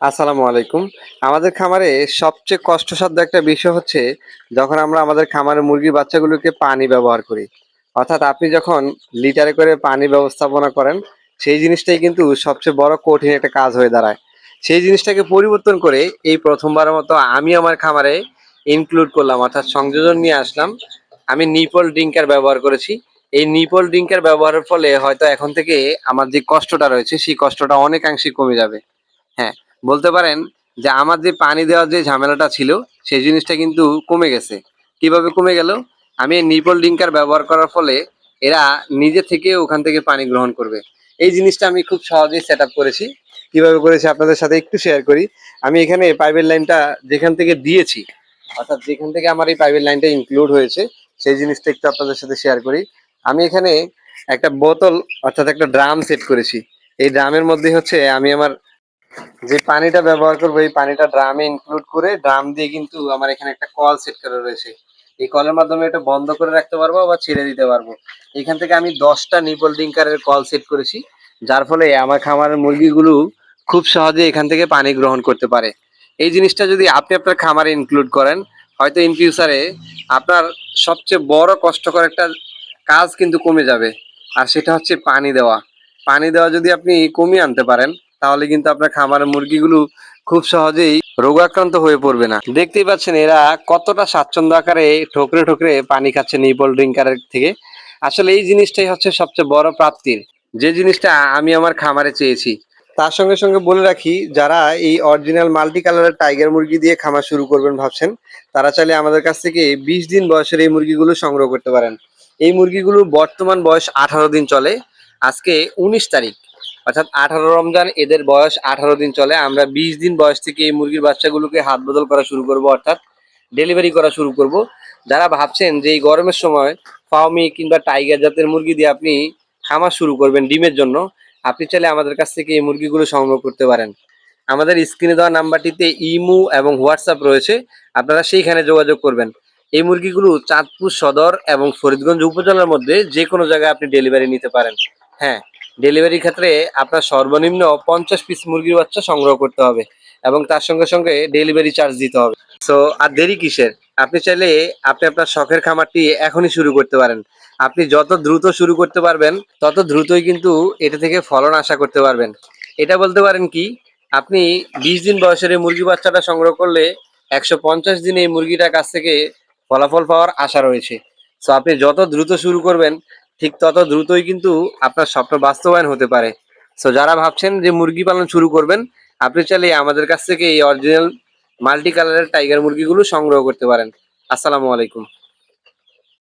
আসসালামু আলাইকুম। আমাদের খামারে সবচেয়ে কষ্টসাধ্য একটা বিষয় হচ্ছে যখন আমরা আমাদের খামারে মুরগির বাচ্চাগুলোকে পানি ব্যবহার করি। অর্থাৎ আপনি যখন লিটারে করে পানি ব্যবস্থাপনা করেন, সেই জিনিসটাই কিন্তু সবচেয়ে বড় কঠিন একটা কাজ হয়ে দাঁড়ায়। সেই জিনিসটাকে পরিবর্তন করে এই প্রথমবারের মতো আমি আমার খামারে ইনক্লুড করলাম, অর্থাৎ সংযোজন নিয়ে আসলাম। আমি নিপল ড্রিঙ্কার ব্যবহার করেছি। এই নিপল ড্রিঙ্কার ব্যবহারের ফলে হয়তো এখন থেকে আমার যে কষ্টটা রয়েছে, সেই কষ্টটা অনেকাংশে কমে যাবে। হ্যাঁ বলতে পারেন যে আমার যে পানি দেওয়ার যে ঝামেলাটা ছিল, সেই জিনিসটা কিন্তু কমে গেছে। কীভাবে কমে গেল? আমি নিপল ড্রিঙ্কার ব্যবহার করার ফলে এরা নিজে থেকে ওখান থেকে পানি গ্রহণ করবে। এই জিনিসটা আমি খুব সহজেই সেট করেছি। কীভাবে করেছি আপনাদের সাথে একটু শেয়ার করি। আমি এখানে পাইপের লাইনটা যেখান থেকে দিয়েছি, অর্থাৎ যেখান থেকে আমার এই পাইপের লাইনটা ইনক্লুড হয়েছে, সেই জিনিসটা একটু আপনাদের সাথে শেয়ার করি। আমি এখানে একটা বোতল, অর্থাৎ একটা ড্রাম সেট করেছি। এই ড্রামের মধ্যে হচ্ছে আমি আমার যে পানিটা ব্যবহার করব, এই পানিটা ড্রামে ইনক্লুড করে ড্রাম দিয়ে কিন্তু আমার এখানে একটা কল সেট করা রয়েছে। এই কলের মাধ্যমে এটা বন্ধ করে রাখতে পারব বা ছেড়ে দিতে পারব। এখান থেকে আমি দশটা নিপল ডিঙ্কারের কল সেট করেছি, যার ফলে আমার খামারের মুরগিগুলো খুব সহজে এখান থেকে পানি গ্রহণ করতে পারে। এই জিনিসটা যদি আপনি আপনার খামারে ইনক্লুড করেন, হয়তো ইন ফিউচারে আপনার সবচেয়ে বড় কষ্টকর একটা কাজ কিন্তু কমে যাবে, আর সেটা হচ্ছে পানি দেওয়া। পানি দেওয়া যদি আপনি কমিয়ে আনতে পারেন তাহলে কিন্তু আপনার খামারের মুরগিগুলো খুব সহজেই রোগাক্রান্ত হয়ে পড়বে না। দেখতেই পাচ্ছেন এরা কতটা স্বাচ্ছন্দ্য আকারে ঠোকরে ঠোকরে পানি খাচ্ছে নিপল ড্রিঙ্কারের থেকে। আসলে এই জিনিসটাই হচ্ছে সবচেয়ে বড় প্রাপ্তির। যে জিনিসটা আমি আমার খামারে চেয়েছি। তার সঙ্গে সঙ্গে বলে রাখি, যারা এই অরিজিনাল মাল্টি কালারের টাইগার মুরগি দিয়ে খামার শুরু করবেন ভাবছেন, তারা চাইলে আমাদের কাছ থেকে বিশ দিন বয়সের এই মুরগিগুলো সংগ্রহ করতে পারেন। এই মুরগিগুলোর বর্তমান বয়স আঠারো দিন চলে। আজকে উনিশ তারিখ। অর্থাৎ আঠারো রমজান, এদের বয়স আঠারো দিন চলে। আমরা বিশ দিন বয়স থেকে এই মুরগির বাচ্চাগুলোকে হাত বদল করা শুরু করব, অর্থাৎ ডেলিভারি করা শুরু করব। যারা ভাবছেন যে এই গরমের সময় ফাউমি কিংবা টাইগার জাতের মুরগি দিয়ে আপনি খামার শুরু করবেন ডিমের জন্য, আপনি চাইলে আমাদের কাছ থেকে এই মুরগিগুলো সংগ্রহ করতে পারেন। আমাদের স্ক্রিনে দেওয়া নাম্বারটিতে ইমু এবং হোয়াটসঅ্যাপ রয়েছে, আপনারা সেইখানে যোগাযোগ করবেন। এই মুরগিগুলো চাঁদপুর সদর এবং ফরিদগঞ্জ উপজেলার মধ্যে যে কোনো জায়গায় আপনি ডেলিভারি নিতে পারেন। হ্যাঁ ডেলিভারির ক্ষেত্রে আপনার সর্বনিম্ন পঞ্চাশ পিস মুরগির বাচ্চা সংগ্রহ করতে হবে এবং তার সঙ্গে সঙ্গে ডেলিভারি চার্জ দিতে হবে। সো আর দেরি কিসের? আপনি চাইলে আপনি আপনার শখের খামারটি এখনই শুরু করতে পারেন। আপনি যত দ্রুত শুরু করতে পারবেন, তত দ্রুতই কিন্তু এটা থেকে ফলন আশা করতে পারবেন। এটা বলতে পারেন কি, আপনি বিশ দিন বয়সের এই মুরগি বাচ্চাটা সংগ্রহ করলে একশো পঞ্চাশ দিনে এই মুরগিটার কাছ থেকে ফলাফল পাওয়ার আশা রয়েছে। সো আপনি যত দ্রুত শুরু করবেন ঠিক তত দ্রুতই কিন্তু আপনার স্বপ্ন বাস্তবায়ন হতে পারে। সো যারা ভাবছেন যে মুরগি পালন শুরু করবেন, আপনি চাইলে আমাদের কাছ থেকে এই অরিজিনাল মাল্টি কালারের টাইগার মুরগিগুলো সংগ্রহ করতে পারেন। আসসালামু আলাইকুম।